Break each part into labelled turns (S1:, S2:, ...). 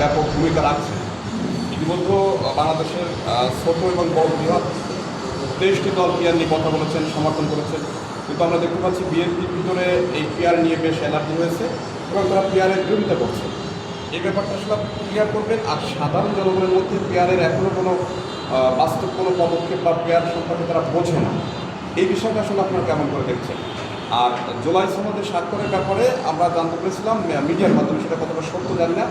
S1: ব্যাপক ভূমিকা রাখছে। ইতিমধ্যে বাংলাদেশের ছোট এবং বড় বৃহৎ তেইশটি দল পিয়ার নিয়ে কথা বলেছেন, সমর্থন করেছেন। কিন্তু আমরা দেখতে পাচ্ছি বিএনপির ভিতরে এই পিয়ার নিয়ে বেশ অ্যালার্জি হয়েছে এবং তারা পিয়ারের বিরোধিতা করছে। এই ব্যাপারটা আসলে ক্লিয়ার করবেন, আর সাধারণ জনগণের মধ্যে পেয়ারের এখনও কোনো বাস্তব কোনো পদক্ষেপ বা পেয়ার সম্পর্কে তারা বোঝে না। এই বিষয়টা আসলে আপনারা কেমন করে দেখছেন? আর জুলাই সনদে স্বাক্ষরের ব্যাপারে আমরা জানতে পেরেছিলাম, মিডিয়ার মাধ্যমে সেটা কতটা সত্য জানি না।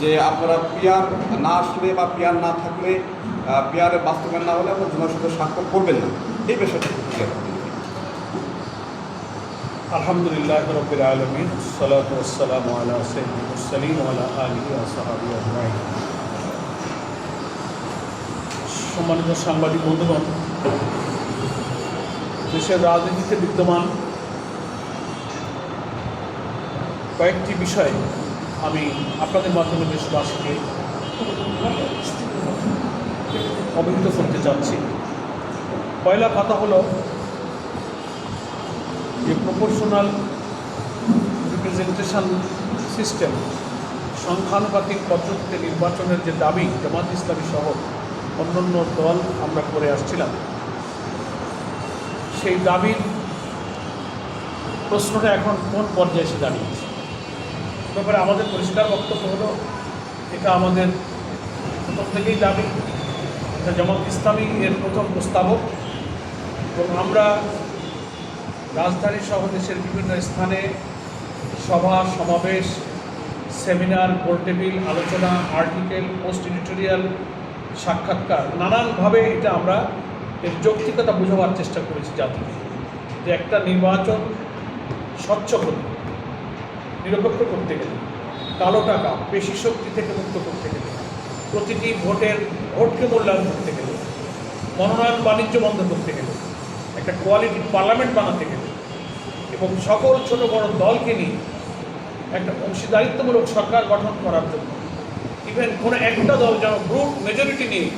S1: যে আপনারা পিয়ার না আসলে বা পিয়ার না থাকলে আহ, পিয়ারের বাস্তবায়ন না হলে আপনারা সনদে স্বাক্ষর করবেন না। এই বিষয়টা
S2: আলহামদুলিল্লাহ রবিল আলমিন সালাতাম আলা মুরসালিন আলা আলী সাহাবি আজমাইন। সম্মানিত সাংবাদিক বন্ধুগণ দেশের রাজনীতিতে বিদ্যমান কয়েকটি বিষয় আমি আপনাদের মাধ্যমে দেশবাসীকে অবহিত করতে চাচ্ছি পয়লা কথা হলো যে প্রপোর্শনাল রিপ্রেজেন্টেশন সিস্টেম সংখ্যানুপাতিক পদ্ধতিতে নির্বাচনের যে দাবি, জামাত ইসলামী সহ অন্যান্য দল আমরা করে আসছিলাম, সেই দাবির প্রশ্নটা এখন কোন পর্যায়ে এসে দাঁড়িয়েছে? ব্যাপারে আমাদের পরিষ্কার বক্তব্য হলো, এটা আমাদের প্রথম থেকেই দাবি। এটা জামাত ইসলামী এর প্রথম প্রস্তাবক। এবং আমরা রাজধানী সহ দেশের বিভিন্ন স্থানে সভা, সমাবেশ, সেমিনার গোলটেবিল আলোচনা, আর্টিকেল, পোস্ট এডিটোরিয়াল, সাক্ষাৎকার, নানানভাবে এটা আমরা এর যৌক্তিকতা বোঝাবার চেষ্টা করেছি জাতিকে। যে একটা নির্বাচন স্বচ্ছ করতে। নিরপেক্ষ করতে গেলে, কালো টাকা পেশি শক্তি থেকে মুক্ত করতে গেলে, প্রতিটি ভোটের ভোটকে মূল্যায়ন করতে গেলে, মনোনয়ন বাণিজ্য বন্ধ করতে গেলে, একটা কোয়ালিটি পার্লামেন্ট বানাতে গেলে এবং সকল ছোট বড় দলকে নিয়ে একটা অংশীদারিত্বমূলক সরকার গঠন করার জন্য ইভেন কোনো একটা দল যেন গ্রুপ মেজরিটি নিয়ে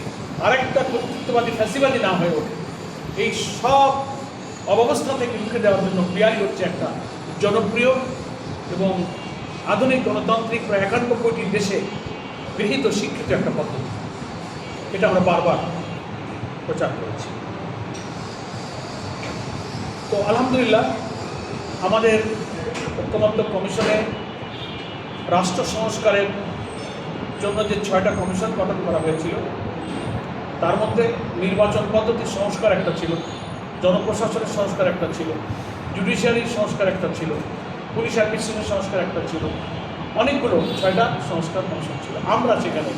S2: আরেকটা কর্তৃত্ববাদী ফ্যাসিবাদী না হয়ে ওঠে, এই সব অবস্থা থেকে মুখে দেওয়ার জন্য বিআই হচ্ছে একটা জনপ্রিয় এবং আধুনিক গণতান্ত্রিক প্রায় একান্ন কোটি দেশে গৃহীত শিক্ষিত একটা পদ্ধতি। এটা আমরা বারবার প্রচার করেছি। তো আলহামদুলিল্লাহ, আমাদের ঐক্যমত্য কমিশনে রাষ্ট্র সংস্কারের জন্য যে ছয়টা কমিশন গঠন করা হয়েছিল, তার মধ্যে নির্বাচন পদ্ধতির সংস্কার একটা ছিল, জনপ্রশাসনের সংস্কার একটা ছিল, জুডিশিয়ারির সংস্কার একটা ছিল পুলিশ অ্যাডমিনিস্ট্রেশনের সংস্কার একটা ছিল। অনেকগুলো, ছয়টা সংস্কার কমিশন ছিল। আমরা সেখানে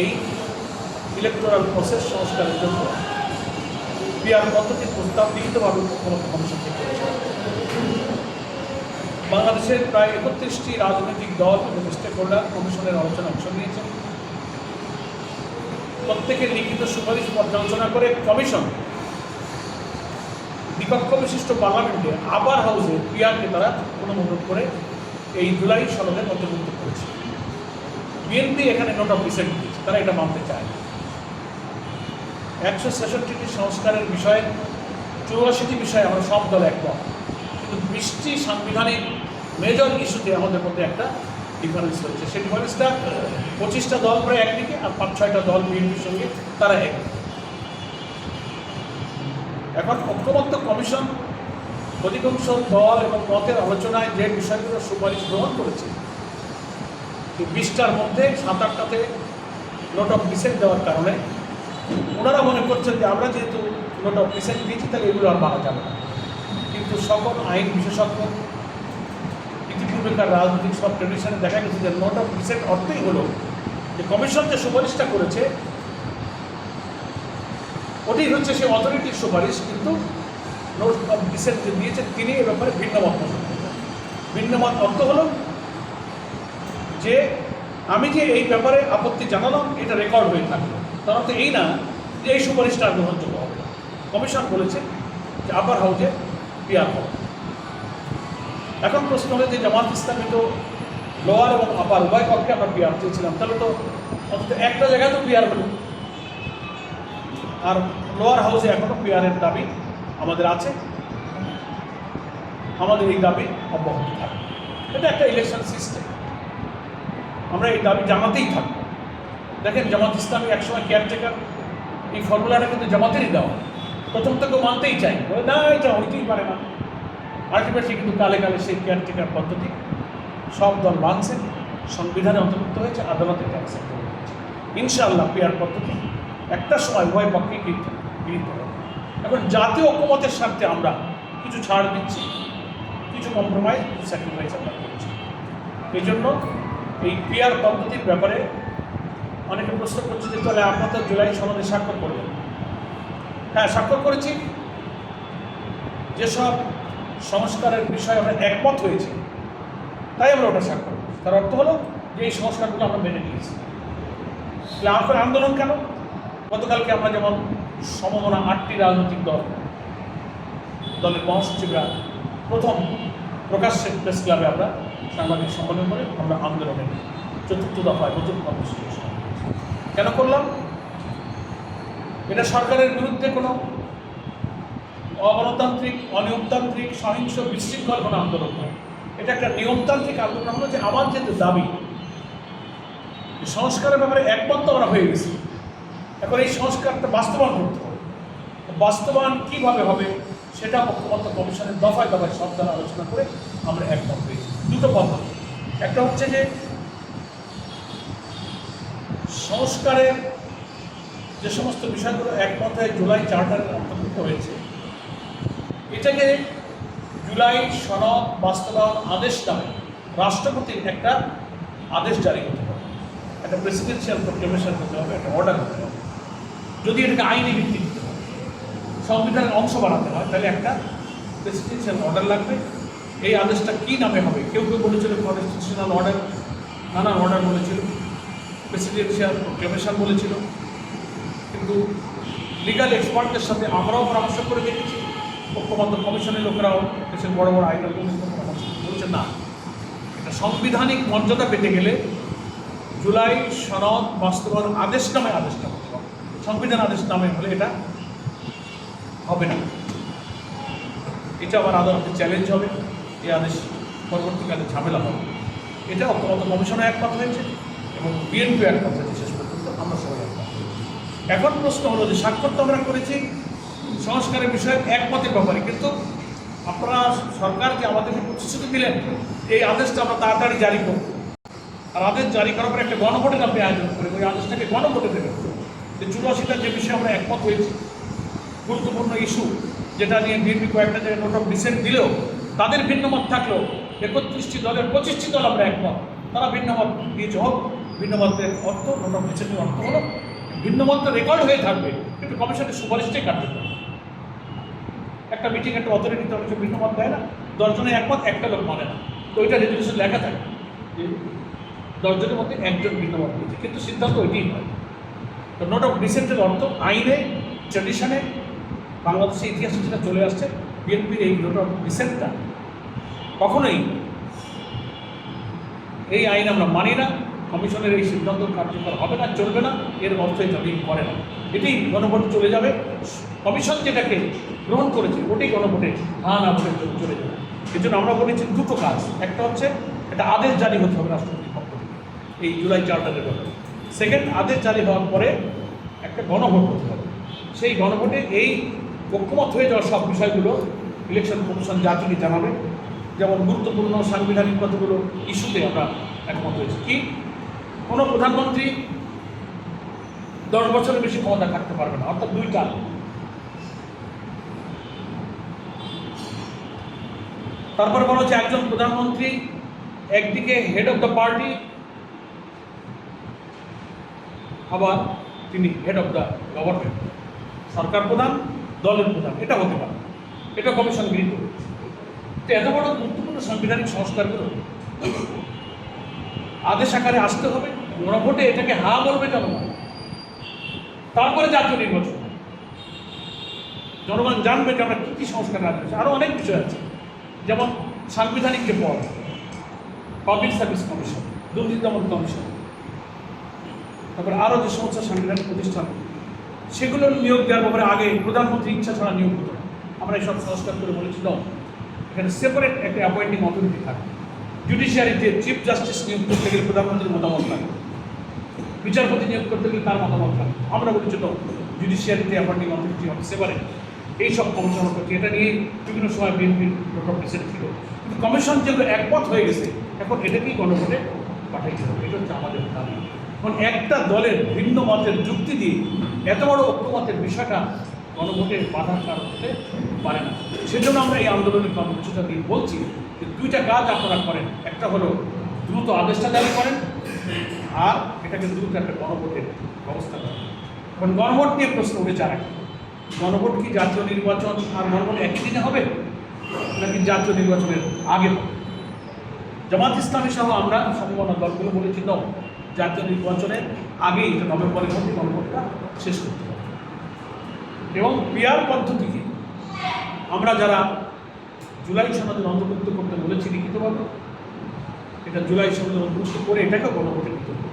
S2: এই ইলেকটোরাল প্রসেস সংস্কারের জন্য পিআর পদ্ধতির প্রস্তাব লিখিতভাবে মুখ্যমন্ত্রী কমিশন থেকে বাংলাদেশের প্রায় একত্রিশটি রাজনৈতিক দল এবং স্টেক হোল্ডার কমিশনের আলোচনা অংশ নিয়েছেন প্রত্যেকের লিখিত সুপারিশ পর্যালোচনা করে কমিশন দ্বিকক্ষ বিশিষ্ট পার্লামেন্টে আবার হাউসে পিআরকে তারা অনুমোদন করে এই জুলাই সনদে অন্তর্ভুক্ত করেছে। বিএনপি এখানে নোট অফ ডিসেন্ট দিয়েছে, তারা এটা মানতে চায় একশো ছেষট্টিটি সংস্কারের বিষয়ে, চৌরাশিটি বিষয়ে আমরা সব দল একমত, কিন্তু বিশটি সাংবিধানিক মেজর ইস্যুতে আমাদের মধ্যে একটা ডিফারেন্স রয়েছে। সেই ডিফারেন্সটা পঁচিশটা দল প্রায় একদিকে আর পাঁচ ছয়টা দল বিএনপির সঙ্গে তারা এক এখন ঐক্যমত্য কমিশন, অধিকাংশ দল এবং মতের আলোচনায় যে বিষয়গুলো সুপারিশ গ্রহণ করেছে বিশটার মধ্যে সাত আটটাতে নোট অফ ডিসেন্ট দেওয়ার কারণে ওনারা মনে করছেন যে আমরা যেহেতু নোট অফ ডিসেন্ট দিয়েছি, তাহলে এগুলো আর মানা যাবে না। কিন্তু সকল আইন বিশেষজ্ঞ ইতিপূর্বেকার রাজনৈতিক সব ট্রেডিশনে দেখা গেছে যে নোট অফ ডিসেন্ট অর্থই হলো যে কমিশন যে সুপারিশটা করেছে ওটাই হচ্ছে সে অথরিটির সুপারিশ, কিন্তু নোট অফ ডিসেন্ট যে দিয়েছেন, তিনি এ ব্যাপারে ভিন্নমত পোষণ করেছেন। ভিন্নমত অর্থ হলো যে, আমি যে এই ব্যাপারে আপত্তি জানালাম, এটা রেকর্ড হয়ে থাকল। তার অর্থ এই না যে এই সুপারিশটা গ্রহণযোগ্য হবে কমিশন বলেছে যে আপার হাউজে পিয়ার হবে। এখন প্রশ্ন হলে যে জামাত ইসলামী তো লোয়ার এবং আপার উভয় পক্ষে আমরা পিয়ার চেয়েছিলাম তাহলে তো অন্তত একটা জায়গায় তো পিয়ার হলো। আর লোয়ার হাউসে এখনও পেয়ারের দাবি আমাদের আছে। আমাদের এই দাবি অব্যাহত থাকবে। এটা একটা ইলেকশন সিস্টেম আমরা এই দাবি জামাতেই থাকব। দেখেন, জামাত ইসলামী একসময় কেয়ারটেকার এই ফর্মুলাটা কিন্তু জামাতেরই দেওয়া। প্রথম থেকে মানতেই চাই না, এটা হইতেই পারে না। আলটিমেটলি কিন্তু কালে কালে সেই কেয়ারটেকার পদ্ধতি সব দল মানছে, সংবিধানে অন্তর্ভুক্ত হয়েছে, আদালতে অ্যাকসেপ্ট হয়েছে। ইনশাআল্লাহ পেয়ার পদ্ধতি একটা সময় উভয় পক্ষে গৃহীত গৃহীত এখন জাতীয় ঐক্যমতের স্বার্থে আমরা কিছু ছাড় দিচ্ছি, কিছু কম্প্রোমাইজ কিছু স্যাক্রিফাইস আমরা করছি। এই জন্য এই পিয়ার পদ্ধতির ব্যাপারে অনেকে প্রশ্ন করছে যে, তাহলে আপনার তো জুলাই সনদে স্বাক্ষর করবেন। হ্যাঁ স্বাক্ষর করেছি। যেসব সংস্কারের বিষয়ে আমরা একমত হয়েছি, তাই আমরা ওটা স্বাক্ষর তার অর্থ হলো যে, এই সংস্কারগুলো আমরা মেনে নিয়েছি। তাহলে আমাদের আন্দোলন কেন? গতকালকে আমরা যেমন সমমনা আটটি রাজনৈতিক দল, দলের মহাসচিবরা প্রথম প্রকাশ্যে প্রেস ক্লাবে আমরা সাংবাদিক সম্মেলন করে আমরা আন্দোলনের চতুর্থ দফায় নতুন কর্মসূচি কেন করলাম? এটা সরকারের বিরুদ্ধে কোনো অগণতান্ত্রিক, অনিয়মতান্ত্রিক, সহিংস, বিশৃঙ্খল কোনো আন্দোলন নয়। এটা একটা নিয়মতান্ত্রিক আন্দোলন হলো যে আমার যে দাবি, সংস্কারের ব্যাপারে একমত আমরা হয়ে গেছি। এখন এই সংস্কারটা বাস্তবায়ন করতে হবে। বাস্তবায়ন কীভাবে হবে সেটা ঐক্যমত্য কমিশনের দফায় দফায় সব দ্বারা আলোচনা করে আমরা একমত হয়েছি। দুটো পদ্ধতি একটা হচ্ছে যে সংস্কারের যে সমস্ত বিষয়গুলো একমত হয়ে জুলাই চার্টারের অন্তর্ভুক্ত হয়েছে, এটাকে জুলাই সনদ বাস্তবায়ন আদেশ নামে রাষ্ট্রপতির একটা আদেশ জারি করতে হবে। একটা প্রেসিডেন্সিয়াল প্রোক্লেমেশন করতে হবে, একটা অর্ডার করতে হবে। যদি এটাকে আইনি ভিত্তি দিতে হয়, সংবিধানের অংশ বানাতে হয়, তাহলে একটা প্রেসিডেন্সিয়াল অর্ডার লাগবে। এই আদেশটা কী নামে হবে? কেউ কেউ বলেছিল কনস্টিটিউশনাল অর্ডার নানান অর্ডার বলেছিল প্রেসিডেন্সিয়াল প্রোক্লেমেশন বলেছিল। কিন্তু লিগাল এক্সপার্টদের সাথে আমরাও পরামর্শ করে দেখেছি। ঐক্যমত্য কমিশনের লোকেরাও দেশের বড় বড় আইন পরামর্শ বলছে না, এটা সাংবিধানিক মর্যাদা পেতে গেলে জুলাই সনদ বাস্তবায়ন আদেশ নামে আদেশটা সংবিধান আদেশ নামে হলে এটা হবে না। এটা আবার আদালতে চ্যালেঞ্জ হবে। এই আদেশ পরবর্তীকালে ঝামেলা হবে। এটা ঐক্যমত্য কমিশনও একমত হয়েছে এবং বিএনপি একমত হয়েছে শেষ পর্যন্ত। আমরা সবাই একমত। এখন প্রশ্ন হলো যে স্বাক্ষর তো আমরা করেছি, সংস্কারের বিষয়ে একমতের ব্যাপারে। কিন্তু আপনারা সরকারকে আমাদেরকে প্রতিশ্রুতি দিলেন, এই আদেশটা আমরা তাড়াতাড়ি জারি করব। আর আদেশ জারি করার পরে একটা গণভোটের আপনি আয়োজন করেন ওই আদেশটাকে গণভোটে দেবেন। যে চুরাশিটা যে বিষয়ে আমরা একমত হয়েছি, গুরুত্বপূর্ণ ইস্যু যেটা নিয়ে বিএনপি কয়েকটা জায়গায় নোট অফ ডিসেন্ট দিলেও তাদের ভিন্নমত থাকলেও একত্রিশটি দলের পঁচিশটি দল আমরা একমত। তারা ভিন্নমত দিয়েছে হোক, ভিন্নমতের অর্থ নোট অফ ডিসেন্টের অর্থ হলো ভিন্নমত রেকর্ড হয়ে থাকবে, কিন্তু কমিশনের সুপারিশটাই কার্যকর। একটা মিটিং একটা অথরিটি তো কিছু ভিন্নমত দেয় না দশজনের একমত, একটা লোক মানে না। তো ওইটা রেজলিউশন লেখা থাকে যে দশজনের মধ্যে একজন ভিন্নমত দিয়েছে, কিন্তু সিদ্ধান্ত ওইটাই হয়। তো নোট অফ ডিসেন্টের অর্থ আইনে ট্রেডিশনে বাংলাদেশের ইতিহাসে যেটা চলে আসছে। বিএনপির এই নোট অফ ডিসেন্টটা কখনোই এই আইন আমরা মানি না, কমিশনের এই সিদ্ধান্ত কার্যকর হবে না, চলবে না, এর অর্থ এটা বিল করে না। এটি গণভোটে চলে যাবে। কমিশন যেটাকে গ্রহণ করেছে, ওটাই গণভোটে না চলে- চলে যাবে। এর জন্য আমরা বলেছি দুটো কাজ। একটা হচ্ছে, একটা আদেশ জারি হতে হবে রাষ্ট্রপতির পক্ষ থেকে, এই জুলাই চার্টারের ব্যাপারে। সেকেন্ড আদেশ জারি হওয়ার পরে একটা গণভোট হতে হবে। সেই গণভোটে এই ঐক্যমত হয়ে যাওয়া সব বিষয়গুলো ইলেকশন কমিশন জাতিকে জানাবে। যেমন গুরুত্বপূর্ণ সাংবিধানিক কতগুলো ইস্যুতে আমরা একমত হয়েছি। কি? কোনো প্রধানমন্ত্রী দশ বছরের বেশি ক্ষমতা থাকতে পারবে না, অর্থাৎ দুই টার্ম তারপরে বলা হচ্ছে একজন প্রধানমন্ত্রী, একদিকে হেড অফ দ্য পার্টি আবার তিনি হেড অফ দ্য গভর্নমেন্ট সরকার প্রধান, দলের প্রধান, এটা হতে পারে। এটা কমিশন গৃহীত। তো এত বড় গুরুত্বপূর্ণ সাংবিধানিক সংস্কারগুলো আদেশ আকারে আসতে হবে গণভোটে এটাকে হা বলবে জনগণ। তারপরে জাতীয় নির্বাচন। জনগণ জানবে যে আমরা কী কী সংস্কার চাই আরও অনেক বিষয় আছে। যেমন সাংবিধানিক যে পদ পাবলিক সার্ভিস কমিশন দুর্নীতি দমন কমিশন তারপরে আরও যে সমস্ত সাংবিধানিক প্রতিষ্ঠান, সেগুলোর নিয়োগ দেওয়ার ব্যাপারে আগে প্রধানমন্ত্রী ইচ্ছা ছাড়া নিয়োগ হতো আমরা এইসব সংস্কার করে বলেছিলাম এখানে সেপারেট একটা অ্যাপয়েন্টিং অথরিটি থাকবে জুডিশিয়ারিতে চিফ জাস্টিস নিয়োগ করতে গেলে প্রধানমন্ত্রীর মতামত লাগে। বিচারপতি নিয়োগ করতে গেলে তার মতামত লাগে। আমরা বলেছি তো জুডিশিয়ারিতে অ্যাপয়েন্টিং অথরিটি হবে সেপারেট এই সব কমিশন করছে এটা নিয়ে বিভিন্ন সময় বিএনপির প্রোটেস্ট ছিল। কিন্তু কমিশন যেগুলো একমত হয়ে গেছে, এখন এটাকেই গণভোটে পাঠাইতে হবে। এটা হচ্ছে আমাদের দাবি এখন একটা দলের ভিন্ন মতের যুক্তি দিয়ে এত বড় ঐক্যমতের বিষয়টা গণভোটে বাধার কারণ হতে পারে না। সেজন্য আমরা এই আন্দোলনের কর্মসূচিটা দিয়ে বলছি যে দুইটা কাজ আপনারা করেন। একটা হলো দ্রুত আদেশটা জারি করেন আর এটাকে দ্রুত একটা গণভোটের ব্যবস্থা করেন। এখন গণভোট নিয়ে প্রশ্ন উঠেছে আর গণভোট কি জাতীয় নির্বাচন আর গণভোট একই দিনে হবে নাকি জাতীয় নির্বাচনের আগে হবে? জামাত ইসলামী সহ আমরা সম্ভাবনা দলগুলো বলেছি ন জাতীয় নির্বাচনের আগেই এটা নভেম্বরের মধ্যে গণভোটটা শেষ করতে হবে। এবং পিয়ার পদ্ধতিকে আমরা যারা জুলাই সনদের অন্তর্ভুক্ত করতে বলেছি লিখিতভাবে, এটা জুলাই সনদের অন্তর্ভুক্ত করে এটাকে গণভোটে দিতে হবে।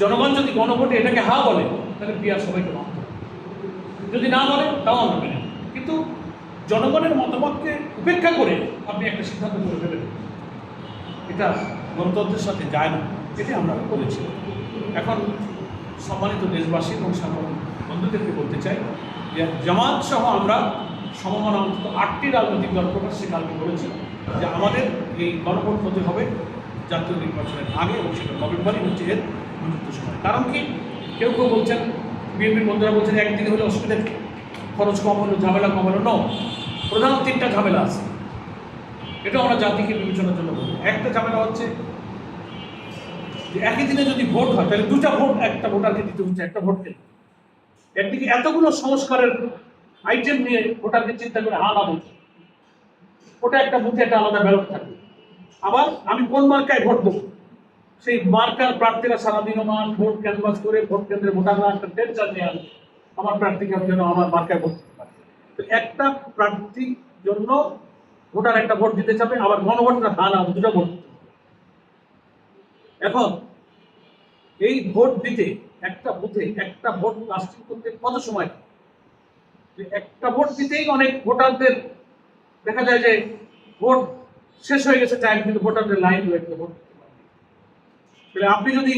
S2: জনগণ যদি গণভোটে এটাকে হা বলে, তাহলে পিয়ার সবাইকে মানতে যদি না বলে, তাও আমরা মেনে কিন্তু জনগণের মতামতকে উপেক্ষা করে আপনি একটা সিদ্ধান্ত করে ফেলেন এটা গণতন্ত্রের সাথে যায় না। এটি আমরা বলেছি এখন সম্মানিত দেশবাসী এবং সাধারণ বন্ধুদেরকে বলতে চাই যে জামাত সহ আমরা সমমান অন্তত আটটি রাজনৈতিক দল প্রকাশ্যে কালকে বলেছি যে আমাদের এই গণভোট হতে হবে জাতীয় নির্বাচনের আগে এবং সেটা নভেম্বরই হচ্ছে এর উপযুক্ত সময়। কারণ কি? কেউ কেউ বলছেন, বিএনপির বন্ধুরা বলছেন একদিনে হলে অসুবিধা? খরচ কম হলো, ঝামেলা কম হলো ন প্রধান তিনটা ঝামেলা আছে। এটা আমরা জাতিকে বিবেচনার জন্য বলি। একটা ঝামেলা হচ্ছে যে একই দিনে যদি ভোট হয়, তাহলে দুটা ভোট, একটা ভোটারকে দিতে হচ্ছে, একটা ভোটকে একদিকে এতগুলো সংস্কারের আইটেম নিয়ে ভোটারকে চিন্তা করে হানা বলছে ওটা একটা বুথে একটা আলাদা ব্যালট থাকবে। আবার আমি কোন মার্কায় ভোট দেবো? সেই মার্কার প্রার্থীরা সারাদিন আমার ভোট ক্যানভাস করে, ভোট কেন্দ্রে ভোটাররা একটা টেনশন নিয়ে আসবে। আমার প্রার্থীকে যেন আমার মার্কায় ভোট দিতে পারে। তো একটা প্রার্থীর জন্য ভোটার একটা ভোট দিতে চাবে, আবার গণভোটটা হা না, দুটো ভোট। এখন এই ভোট দিতে একটা বুথে একটা ভোট কাস্টিং করতে কত সময় একটা ভোট দিতেই অনেক ভোটারদের দেখা যায় যে ভোট শেষ হয়ে গেছে টাইম কিন্তু ভোটারদের লাইন গেছে, ভোট তাহলে আপনি যদি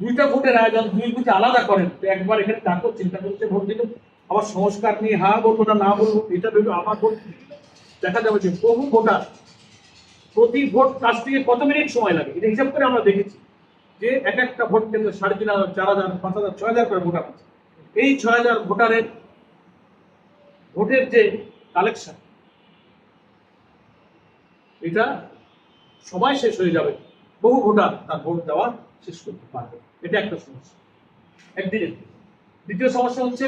S2: দুইটা ভোটের আয়োজন দুই বুথে আলাদা করেন, তো একবার এখানে ডাকো চিন্তা করছে ভোট দিল আবার সংস্কার নিয়ে হা বলব না না বলব, এটা ভেবে আমার ভোট দেখা যাবে যে বহু ভোটার প্রতি ভোট কাস্টিংয়ে কত মিনিট সময় লাগে? এটা হিসাব করে আমরা দেখেছি যে এক একটা ভোট কেন্দ্রে সাড়ে তিন হাজার, চার হাজার, পাঁচ হাজার, ছয় হাজার করে ভোটার আছে। এই ছয় হাজার ভোটারের ভোটের যে কালেকশন, এটা সময় শেষ হয়ে যাবে। বহু ভোটার তার ভোট দেওয়া শেষ করতে পারবে। এটা একটা সমস্যা। একদিকে। দ্বিতীয় সমস্যা হচ্ছে,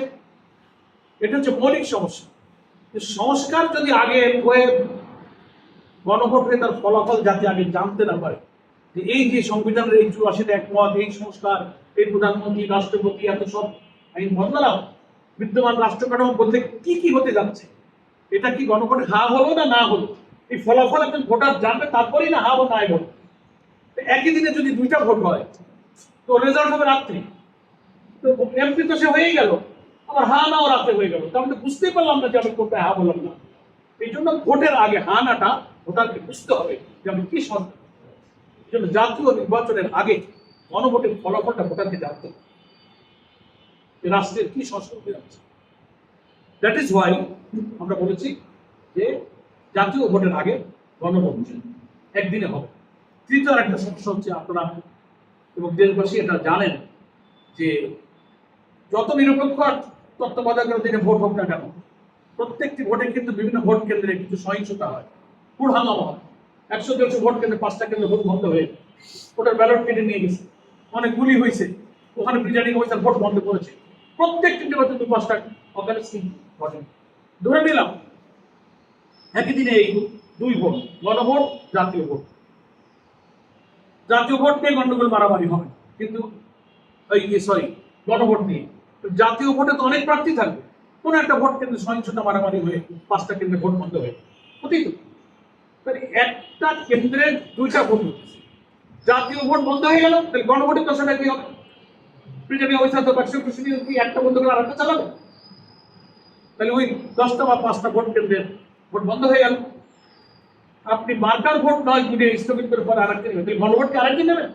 S2: এটা হচ্ছে মৌলিক সমস্যা। সংস্কার যদি আগে হয়ে গণভোট তার ফলাফল যাতে আগে জানতে না পারে। যে এই যে সংবিধানের এই চুরাশিতে একমত, এই সংস্কার, এই প্রধানমন্ত্রী, রাষ্ট্রপতি, এত সব আইন বদলালাম, বিদ্যমান রাষ্ট্র কাঠামো বলতে কি কি হতে যাচ্ছে? এটা কি গণভোটে হা হলো না না হলো? এই ফলাফল একজন ভোটার জানবে, তারপরেই না হা বা নাই তো একই দিনে যদি দুইটা ভোট হয়, তো রেজাল্ট হবে রাত্রি। তো এমপি তো সে হয়েই গেল, আবার হা নাও রাতে হয়ে গেল। তো আমি তো বুঝতেই পারলাম না যে আমি কোনটা হা বললাম না। এই জন্য ভোটের আগে হা নাটা ভোটারকে বুঝতে হবে যে আমি কি সন্তান জাতীয় নির্বাচনের আগে গণভোটের ফলাফলটা ভোটারকে জানতে হবে রাষ্ট্রের কি সংস্কৃতি আছে। দ্যাট ইজ ওয়াই আমরা বলেছি যে জাতীয় ভোটের আগে গণভোট একদিনে হবে। তৃতীয় একটা সমস্যা হচ্ছে আপনারা এবং দেশবাসী এটা জানেন যে যত নিরপেক্ষ তত্ত্বাবধায়কের অধীনে ভোট হোক না কেন, প্রত্যেকটি ভোটে কিন্তু বিভিন্ন ভোট কেন্দ্রে কিছু সহিংসতা হয়। পুর হাঙ্গামা একশো দেড়শো ভোট কেন্দ্রে, পাঁচটা কেন্দ্রে ভোট বন্ধ হয়ে যায়। ভোটের ব্যালট কেটে নিয়ে গেছে। অনেক গুলি হয়েছে। ওখানে প্রিজাইডিং অফিসার ভোট বন্ধ করেছে। প্রত্যেকটি নির্বাচন দু পাঁচটা অকালে ঘটে। ধরে নিলাম, একই দিনে এই দুই ভোট, গণভোট, জাতীয় ভোট। জাতীয় ভোট নিয়ে গন্ডগোল, মারামারি হবে কিন্তু এই সরি গণভোট নিয়ে। জাতীয় ভোটে তো অনেক প্রার্থী থাকবে। কোনো একটা ভোট কেন্দ্রে সহিংসতা, মারামারি হয়ে পাঁচটা কেন্দ্রে ভোট বন্ধ হয়ে। হতেই তাহলে একটা কেন্দ্রে দুইটা ভোট হচ্ছে। জাতীয় ভোট বন্ধ হয়ে গেল, তাহলে গণভোটের কি হবে? প্রসিডিং কি একটা বন্ধ করে আরেকটা চালাবে? তাহলে ওই দশটা বা পাঁচটা ভোট কেন্দ্রের ভোট বন্ধ হয়ে গেল। আপনি মার্কার ভোট নয় গুনে স্থগিত করে পরে আরেকদিন নেবেন। গণভোটকে আরেকদিন নেবেন?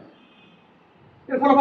S2: এর ফলাফল